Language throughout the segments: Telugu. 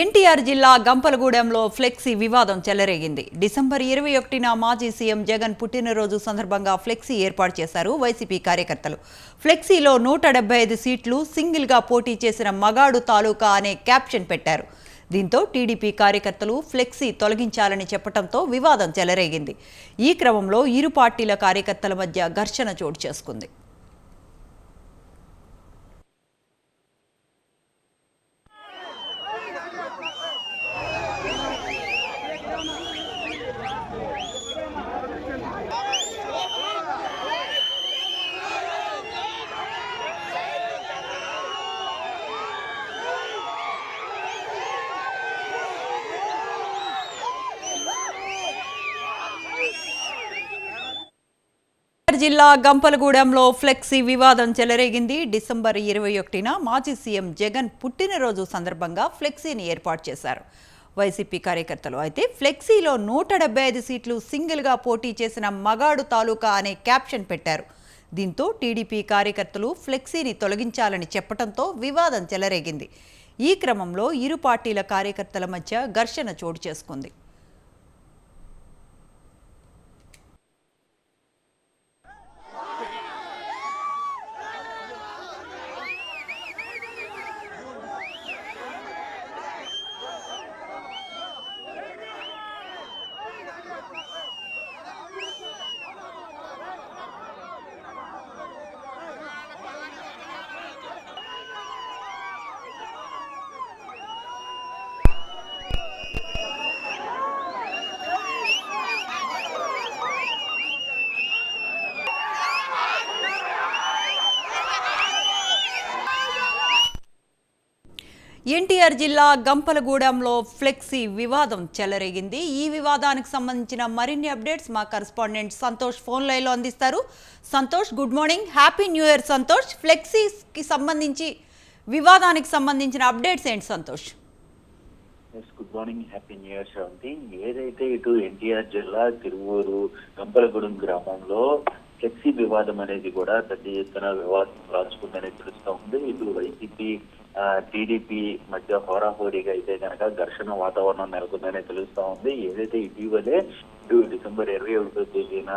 ఎన్టీఆర్ జిల్లా గంపలగూడెంలో ఫ్లెక్సీ వివాదం చెలరేగింది. డిసెంబర్ ఇరవై ఒకటిన మాజీ సీఎం జగన్ పుట్టినరోజు సందర్భంగా ఫ్లెక్సీ ఏర్పాటు చేశారు వైసీపీ కార్యకర్తలు. ఫ్లెక్సీలో నూట డెబ్బై ఐదు సీట్లు సింగిల్గా పోటీ చేసిన మగాడు తాలూకా అనే క్యాప్షన్ పెట్టారు. దీంతో టీడీపీ కార్యకర్తలు ఫ్లెక్సీ తొలగించాలని చెప్పడంతో వివాదం చెలరేగింది. ఈ క్రమంలో ఇరు పార్టీల కార్యకర్తల మధ్య ఘర్షణ చోటు చేసుకుంది. జిల్లా గంపలగూడెంలో ఫ్లెక్సీ వివాదం చెలరేగింది. డిసెంబర్ ఇరవై ఒకటిన మాజీ సీఎం జగన్ పుట్టినరోజు సందర్భంగా ఫ్లెక్సీని ఏర్పాటు చేశారు. వైసీపీ కార్యకర్తలు అయితే ఫ్లెక్సీలో నూట డెబ్బై ఐదు సీట్లు సింగిల్గా పోటీ చేసిన మగాడు తాలూకా అనే క్యాప్షన్ పెట్టారు. దీంతో టీడీపీ కార్యకర్తలు ఫ్లెక్సీని తొలగించాలని చెప్పడంతో వివాదం చెలరేగింది. ఈ క్రమంలో ఇరు పార్టీల కార్యకర్తల మధ్య ఘర్షణ చోటు చేసుకుంది. ఎన్టీఆర్ జిల్లా గంపలగూడెంలో ఫ్లెక్సీ వివాదం చెలరేగింది. ఈ వివాదానికి సంబంధించిన మరిన్ని అప్డేట్స్ మా కరస్పాండెంట్ సంతోష్ ఫోన్ లైన్లో అందిస్తారు. Santosh good morning. Happy new year Santosh. ఫ్లెక్సీకి సంబంధించి వివాదానికి సంబంధించిన అప్డేట్స్ ఏంటి Santosh? Yes good morning happy new year శాంతి ఏదైతే ఇటు ఎన్టీఆర్ జిల్లా తిరువూరు గంపలగూడెం గ్రామంలో ఫ్లెక్సీ వివాదం అనేది కూడా పెద్ద ఎత్తున వివాదం రాచుకుందని తెలుస్తూ ఉంది. ఇటు వైసీపీ టీడీపీ మధ్య హోరాహోరీగా అయితే కనుక ఘర్షణ వాతావరణం నెలకొందని తెలుస్తా ఉంది. ఏదైతే ఇటీవలే ఇటు డిసెంబర్ ఇరవై ఒకటో తేదీన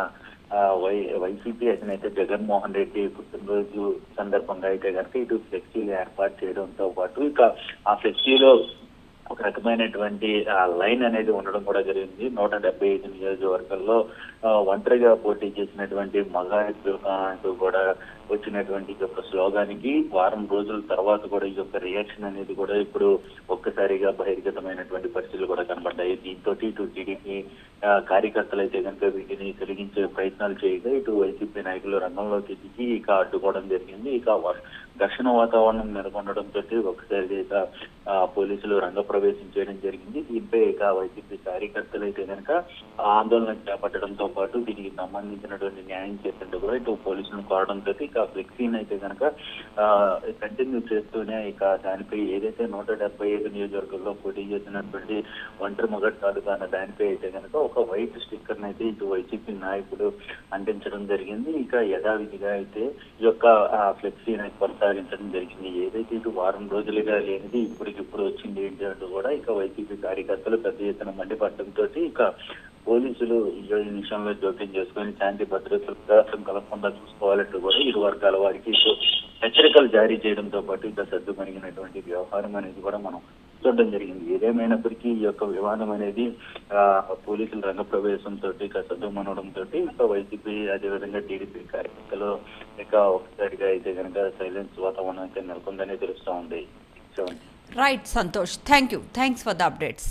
వై వైసీపీ అధినేత జగన్మోహన్ రెడ్డి పుట్టినరోజు సందర్భంగా అయితే కనుక ఇటు ఫ్లెక్సీలు ఏర్పాటు చేయడంతో పాటు ఇక ఆ ఫ్లెక్సీలో ఒక రకమైనటువంటి ఆ, లైన్ అనేది ఉండడం కూడా జరిగింది. నూట డెబ్బై ఐదు నియోజకవర్గాల్లో ఒంటరిగా పోటీ చేసినటువంటి మగాడు అంటూ కూడా వచ్చినటువంటి ఈ యొక్క స్లోగానికి వారం రోజుల తర్వాత కూడా ఈ యొక్క రియాక్షన్ అనేది కూడా ఇప్పుడు ఒక్కసారిగా బహిర్గతమైనటువంటి పరిస్థితులు కూడా కనబడ్డాయి. దీంతో ఇటు టీడీపీ కార్యకర్తలు అయితే కనుక వీటిని తొలగించే ప్రయత్నాలు చేయగా ఇటు వైసీపీ నాయకులు రంగంలోకి దిగి ఇక అడ్డుకోవడం జరిగింది. ఇక ఘర్షణ వాతావరణం నెలకొనడంతో ఒకసారి ఇక ఆ, పోలీసులు రంగప్రవేశం చేయడం జరిగింది. దీనిపై ఇక వైసీపీ కార్యకర్తలు అయితే కనుక ఆందోళన చేపట్టడంతో పాటు దీనికి సంబంధించినటువంటి న్యాయం చేసినట్టు కూడా ఇటు పోలీసులను కోరడంతో ఇక ఫ్లెక్సీని అయితే కనుక కంటిన్యూ చేస్తూనే ఇక దానిపై ఏదైతే నూట డెబ్బై ఐదు నియోజకవర్గంలో పోటీ చేసినటువంటి ఒంటరి మొగట్ తాలూకా అన్న దానిపై అయితే కనుక ఒక వైట్ స్టిక్కర్ అయితే ఇటు వైసీపీ నాయకుడు అంటించడం జరిగింది. ఇక యథావిధిగా అయితే ఈ యొక్క ఫ్లెక్సీ అనేది కొనసాగించడం జరిగింది. ఏదైతే ఇటు వారం రోజులుగా లేనిది ఇప్పటికిప్పుడు వచ్చింది ఏంటి అంటూ కూడా ఇక వైసీపీ కార్యకర్తలు పెద్ద ఎత్తున మండిపడటంతో ఇక పోలీసులు ఈ విషయంలో జోక్యం చేసుకుని శాంతి భద్రతలు వికాసం కలగకుండా చూసుకోవాలంటూ కూడా ఇరు వర్గాల వారికి హెచ్చరికలు జారీ చేయడంతో పాటు ఇక సర్దుమణిగినటువంటి వ్యవహారం అనేది కూడా మనం చూడడం జరిగింది. ఏదేమైనప్పటికీ ఈ యొక్క వివాదం అనేది ఆ, పోలీసుల రంగప్రవేశంతో ఇక సద్దుమనడంతో ఇక వైసీపీ అదేవిధంగా టీడీపీ కార్యకర్తలు ఇక ఒకసారిగా అయితే కనుక సైలెన్స్ వాతావరణం అయితే నెలకొందని తెలుస్తూ ఉంది. Right Santosh thank you thanks for the updates